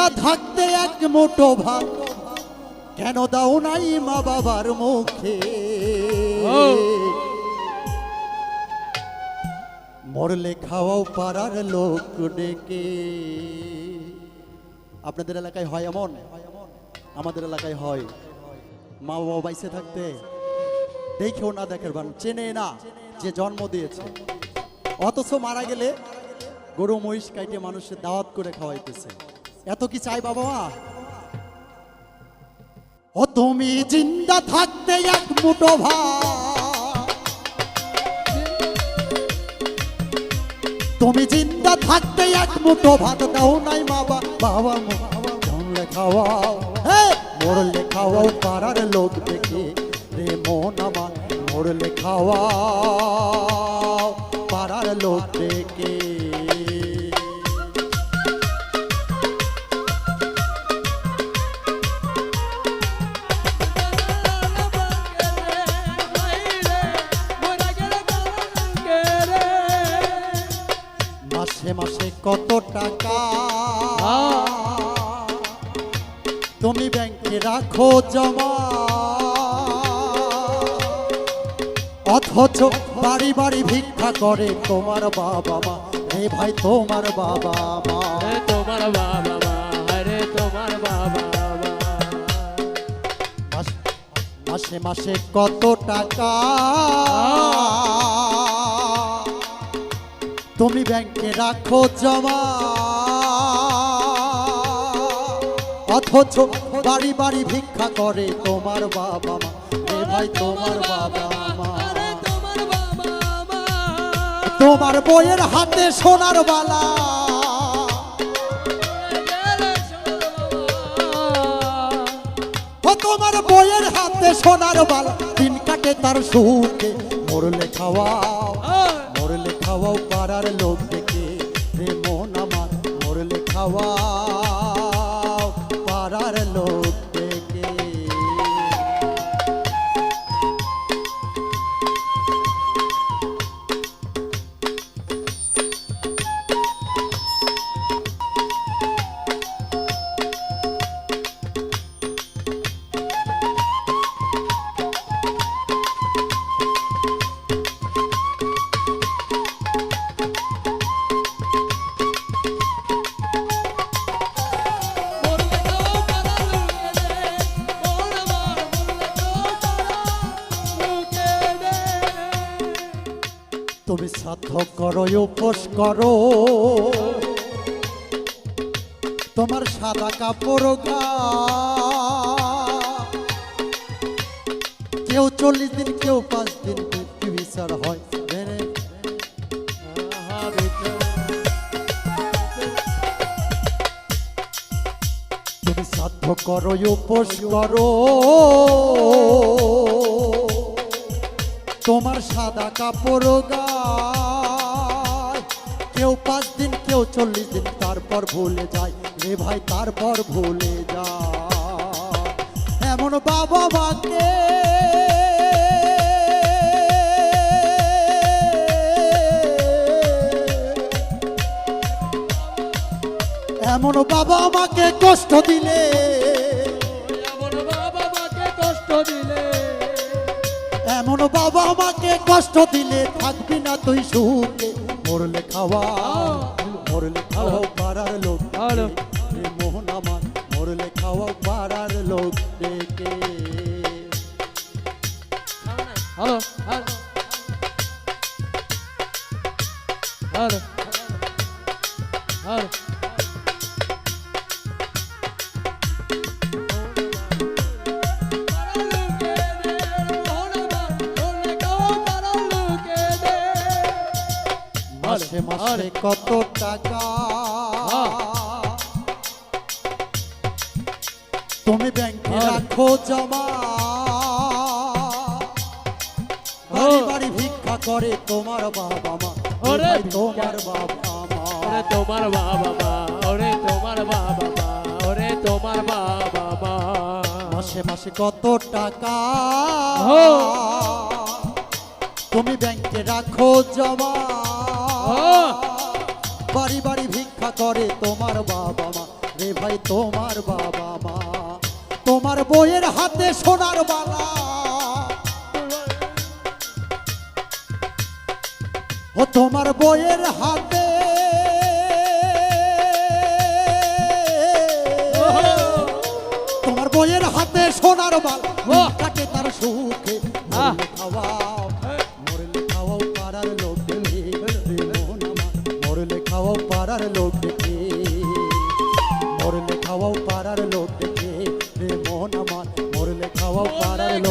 জিন্দা থাকতে এক মুঠো ভাত কেন দাও নাই মা বাবার মুখে? মরলে খাওয়াও পাড়ার লোক ডেকে। আপনাদের এলাকায় হয় এমন? আমাদের এলাকায় হয়। মা বাবা বাইসে থাকতে দেখেও না দেখের বান চেনে না যে জন্ম দিয়েছে। অথচ মারা গেলে গরু মহিষ কাইটে মানুষের দাওয়াত করে খাওয়াইতেছে। এত কি চাই বাবা? ও তুমি জিন্দা থাকতে এক মুঠো ভাত। তুমি জিন্দা থাকতে এক মুঠো ভাত। দাও নাই মা বা- বাবা মরলে খাওয়াও মরলে খাওয়াও পাড়ার লোক দেখে। রে মন আমার মরলে খাওয়াও পাড়ার লোক দেখে। মাসে মাসে কত টাকা? তুমি ব্যাংকে রাখো জমা। অথচ বাড়ি বাড়ি ভিক্ষা করে তোমার বাবা মা। হে ভাই তোমার বাবা মা। তোমার বাবা মা রে তোমার বাবা মাসে মাসে কত টাকা? তুমি ব্যাংকে রাখো জমা। অথচ বাড়ি বাড়ি ভিক্ষা করে তোমার বাবা মা। হে ভাই তোমার বাবা মা। তোমার বইয়ের হাতে সোনার বালা। তোমার বইয়ের হাতে সোনার বালা। দিন কাটে তার সুখে, মরলে পাড়ার লোক দেখে মন আমার মরলে খাওয়াও তুমি শ্রাদ্ধ করো উপোস করো। তোমার সাদা কাপড় গা। কেউ চল্লিশ দিন, কেউ পাঁচ দিন বিচার হয়? তুমি করো উপোস করো। তোমার সাদা কাপড় গায়। কেউ পাঁচ দিন, কেউ চল্লিশ দিন, তারপর ভুলে যায়। রে ভাই তারপর ভুলে যায়। এমন বাবা মাকে এমন বাবা আমাকে কষ্ট দিলে। এমন বাবা মাকে কষ্ট দিলে। এমন বাবা আমাকে কষ্ট দিলে থাকবি না তুই সুখে। মরলে খাওয়া মরলে খাওয়া পাড়ার লোক মোহন আমার মরলে খাওয়া পাড়ার লোক ডেকে হ্যালো হ্যালো হ্যালো মাসে মাসে কত টাকা? তুমি ব্যাংকে রাখো জমা। বাড়ি বাড়ি ভিক্ষা করে তোমার বাবা মা। ওরে। তোমার বাবা মা? ওরে তোমার বাবা মা ওরে তোমার বাবা মা ওরে তোমার বাবা মা। মাসে মাসে কত টাকা? তুমি ব্যাংকে রাখো জমা। বাড়ি বাড়ি ভিক্ষা করে তোমার বাবা মা। রে ভাই তোমার বাবা মা। তোমার বইয়ের হাতে সোনার বালা। ও তোমার বইয়ের হাতে। তোমার বইয়ের হাতে সোনার বাল। পাড়ার লোক দেখে মরলে খাওয়াও পাড়ার লোক দেখে রে মন আমার, মরলে খাওয়াও পাড়ার লোক